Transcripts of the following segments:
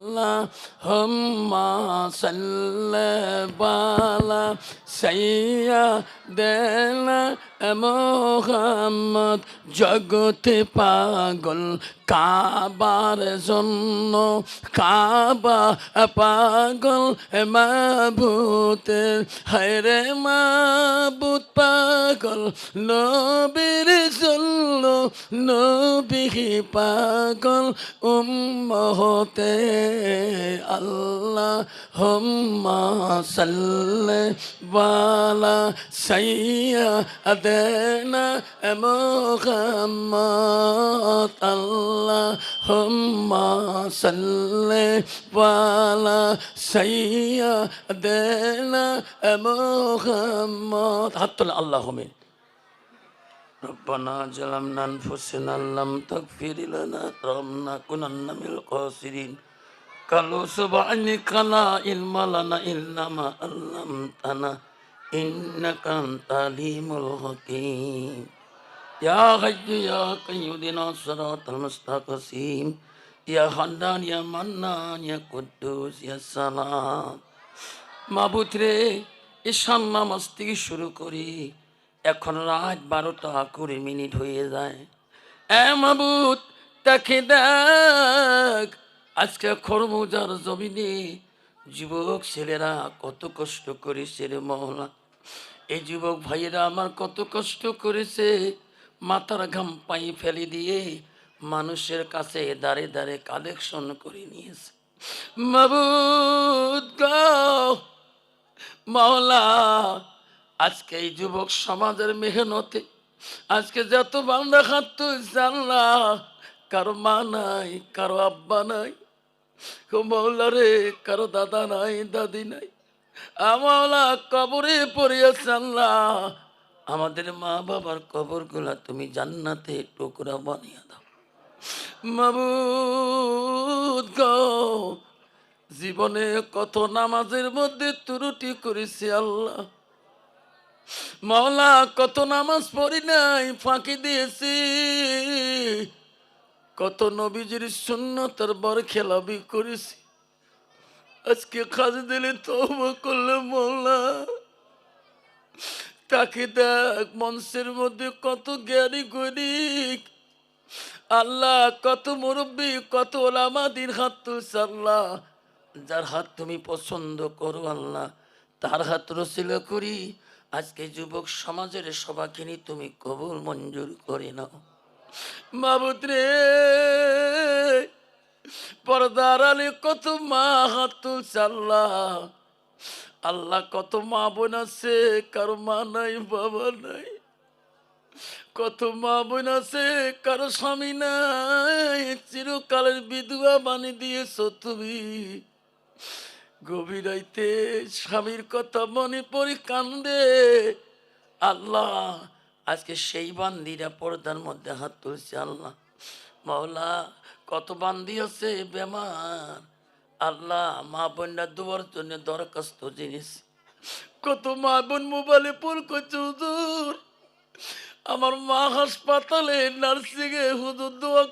اللهم صل على سيدنا মোহাম্মদ জগতে পাগল কাবার জন্য কাবা পাগল মাবুতের হরে মাবুত পাগল নবীর জন্য নবী পাগল উম্মতে আল্লাহ হুম্মা সাল্লে বালা সাইয়া আদেনা মোহাম্মদ আল্লাহ হুম্মা সাল্লে বালা সাইয়া আদেনা মোহাম্মদ হাত তোলা আল্লাহ ربنا ظلمنا انفسنا لم تغفر لنا ربنا كنا من الخاسرين قالوا سبحانك لا علم لنا الا ما علمتنا انك انت العليم الحكيم يا حي يا قيوم اهدنا الصراط المستقيم يا حنان يا منان يا قدوس يا سلام মাবুত রে ঈশান নামাজ থেকে শুরু করি এখন রাত বারোটা কুড়ি মিনিট হয়ে যায়। এ মাবুত তাকে দেখ। আজকে খরমুজার জমিনে যুবক ছেলেরা কত কষ্ট করেছে রে মহলা এই যুবক ভাইয়েরা আমার কত কষ্ট করেছে। মাথার ঘাম পাই ফেলে দিয়ে মানুষের কাছে দাঁড়ে দাঁড়ে কালেকশন করে নিয়েছে। মাবুদ গাও মাওলা। আজকে এই যুবক সমাজের মেহনতে, আজকে যত বান্দা খাত আল্লাহ কারও মা নাই, কারও আব্বা নাই রে, কারও দাদা নাই, দাদি নাই আমলা কবরে পড়িয়াছে আল্লাহ আমাদের মা বাবার কবরগুলা তুমি জান্নাতে টুকরা বানিয়ে দাও। মাবুদ জীবনে কত নামাজের মধ্যে ত্রুটি করেছি আল্লাহ। মাওলা, কত নামাজ পড়ি নাই, ফাঁকি দিয়েছি। কত নবীজির সুন্নতের বর খেলাবি করেছি। আজকে কাজ দিলে তৌবা করলে মোল্লা তাকে দেখ, মঞ্চের মধ্যে কত জ্ঞানী গণিক আল্লাহ, কত মুরব্বী, কত ওলামা দিন হাত তুলছে আল্লাহ। যার হাত তুমি পছন্দ করো আল্লাহ, তার হাত রসিল করি। আজকে যুবক সমাজের সবাখিনি তুমি কবুল মঞ্জুর করে নাও। মাবুদ রে পর্দার আলী কত মা হাত আল্লাহ। আল্লাহ কত মা বোন আছে, কারও মা নাই, বাবা নাই। কত মা বোন আছে, কারও স্বামী নাই। চিরকালের বিধবা বানিয়ে দিয়েছ তুমি। গভীর রাইতে স্বামীর কথা মনে পড়ি কান্দে। আল্লাহ, আজকে সেই বান্দিরা পর্দার মধ্যে হাত তুলছে আল্লাহ। মাওলা, কত বান্দি আছে বেমার। আল্লাহ, মা বোনরা দুয়ার জন্য দরখাস্ত জিনিস। কত মা বোন মোবাইলে পড় করছে, হুজুর। আমার মা হাসপাতালে নার্সিংয়ে হুজুর দোয়া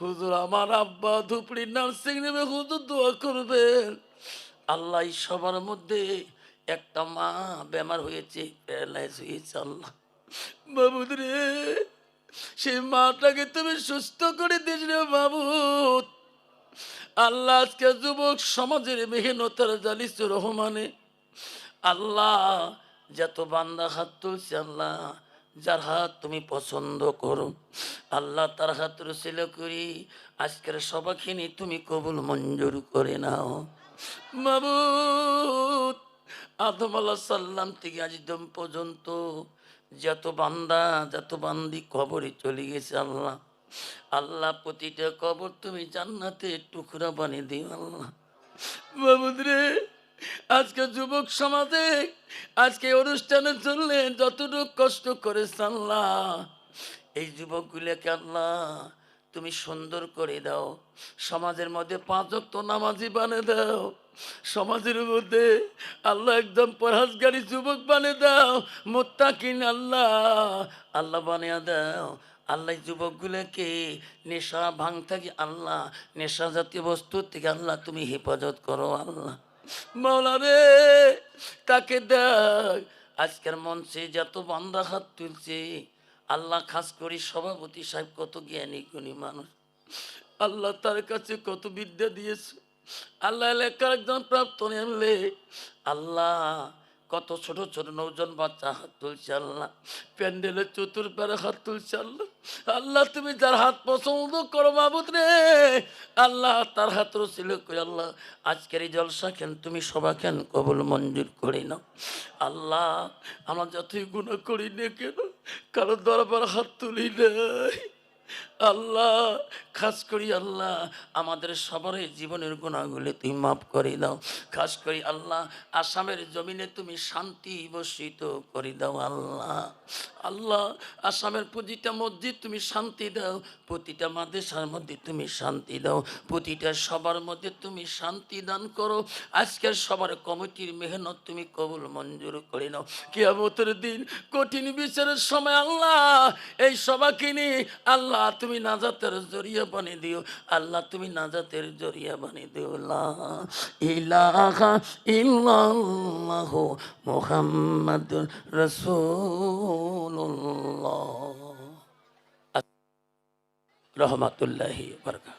হুজুর, আমার আব্বা ধুপড়ি নার্সিং নেবে হুজুর দোয়া করবেন আল্লাহ সবার মধ্যে একটা মা বেমার হয়েছে প্যারালাইজ হয়েছে আল্লাহ। বাবুদ রে, সেই মাটাকে তুমি সুস্থ করে দিস রে বাবুদ আল্লাহ আজকে যুবক সমাজের মেহনতার জালিস রহমানে আল্লাহ যত বান্দা হাত তুলছে আল্লাহ যার হাত তুমি পছন্দ করো। আল্লাহ তার হাত রসিল করি। আজকের সবাখিনি তুমি কবুল মঞ্জুর করে নাও। মাবুদ, আদম আল্লাহ সাল্লাম থেকে আজ দম পর্যন্ত যত বান্দা, যত বান্দি কবরে চলে গেছে আল্লাহ। আল্লাহ, প্রতিটা কবর তুমি জান্নাতে টুকরা বানিয়ে দিও আল্লাহ। মাবুদ রে আজকে যুবক সমাজে, আজকে অনুষ্ঠানে চললে যতটুকু কষ্ট করে আল্লাহ এই যুবকগুলোকে আল্লাহ তুমি সুন্দর করে দাও, সমাজের মধ্যে পাঁচ তো নামাজি বানিয়ে দাও, সমাজের মধ্যে আল্লাহ একদম পরহাজগারী যুবক বানিয়ে দাও, মোত্তাকিন আল্লাহ আল্লাহ বানিয়ে দাও, আল্লাহ যুবকগুলোকে নেশা ভাঙ থাকি আল্লাহ নেশা জাতীয় বস্তু থেকে আল্লাহ তুমি হেফাজত করো আল্লাহ। মাওলা রে, তাকে দেখ। আজকের মঞ্চে যত বান্দা হাত তুলছে, আল্লাহ খাস করি সভাপতি সাহেব কত জ্ঞানী, গুণী মানুষ। আল্লাহ তার কাছে কত বিদ্যা দিয়েছে। আল্লাহ একজন প্রাপ্ত নেমলে আল্লাহ কত ছোট ছোট নৌজন বাচ্চা হাত তুলছে আল্লাহ। প্যান্ডেলের চতুর্পারে হাত তুলছে আল্লাহ। আল্লাহ, তুমি যার হাত পছন্দ করো মাবুদ রে। আল্লাহ, তার হাত রসিল করে আল্লাহ। আজকের এই জলসা কেন? তুমি সবা কেন? কবল মঞ্জুর করি না আল্লাহ, আমরা যতই গুণা করি না কেন, কারও দরবার হাত তুলি নাই। আল্লাহ, খাস করি আল্লাহ, আমাদের সবার জীবনের গুণাগুলি তুমি মাফ করে দাও। খাস করি আল্লাহ, আসামের জমিনে তুমি শান্তি বর্ষিত করে দাও আল্লাহ। আল্লাহ, আসামের প্রতিটা মসজিদ তুমি শান্তি দাও, প্রতিটা মাদেশার মধ্যে তুমি শান্তি দাও, প্রতিটা সবার মধ্যে তুমি শান্তি দান করো। আজকের সবার কমিটির মেহনত তুমি কবুল মঞ্জুর করে নাও। কিয়ামতের দিন কঠিন বিচারের সময় আল্লাহ, এই সবাকে নিয়ে আল্লাহ তুমি নাজাতের জরিয়া বানি দিও। আল্লাহ, তুমি নাজাতের জরিয়া বানি দিও। ইলাহা ইল্লাল্লাহ মুহাম্মাদুর রাসূলুল্লাহ। রহমাতুল্লাহি বারাকাতুহু।